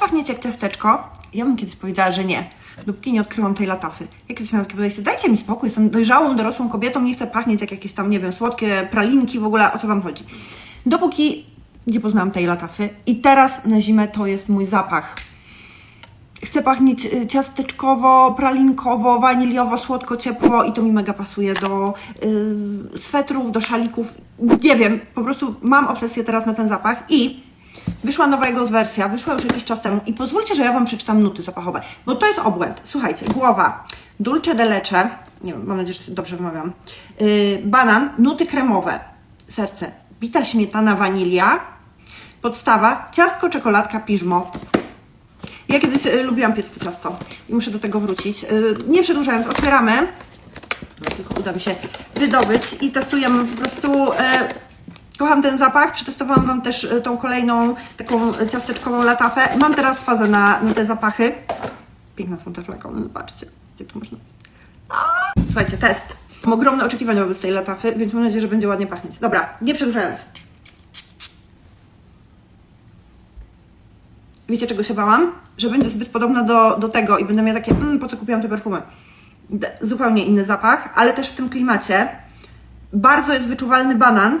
pachnieć jak ciasteczko? Ja bym kiedyś powiedziała, że nie. Dopóki nie odkryłam tej latafy. Ja kiedyś miałam takie podejście, dajcie mi spokój, jestem dojrzałą, dorosłą kobietą, nie chcę pachnieć jak jakieś tam, nie wiem, słodkie pralinki, w ogóle o co Wam chodzi. Dopóki nie poznałam tej latafy i teraz na zimę to jest mój zapach. Chcę pachnieć y, ciasteczkowo, pralinkowo, waniliowo, słodko, ciepło i to mi mega pasuje do y, swetrów, do szalików. Nie wiem, po prostu mam obsesję teraz na ten zapach i wyszła nowa jego wersja, wyszła już jakiś czas temu i pozwólcie, że ja Wam przeczytam nuty zapachowe, bo to jest obłęd. Słuchajcie, głowa, dulce de leche, nie wiem, mam nadzieję, że dobrze wymawiam, y, banan, nuty kremowe, serce, bita śmietana, wanilia, podstawa, ciastko, czekoladka, piżmo, ja kiedyś y, lubiłam piec to ciasto i muszę do tego wrócić. Y, nie przedłużając, otwieramy. No, tylko uda mi się wydobyć i testujemy po prostu. E, kocham ten zapach. Przetestowałam Wam też e, tą kolejną taką ciasteczkową latafę. Mam teraz fazę na, na te zapachy. Piękne są te flakony, zobaczcie. Gdzie tu można? Słuchajcie, test. Mam ogromne oczekiwania wobec tej latafy, więc mam nadzieję, że będzie ładnie pachnieć. Dobra, nie przedłużając. Wiecie, czego się bałam? Że będzie zbyt podobna do, do tego i będę miała takie, mm, po co kupiłam te perfumy? Zupełnie inny zapach, ale też w tym klimacie. Bardzo jest wyczuwalny banan.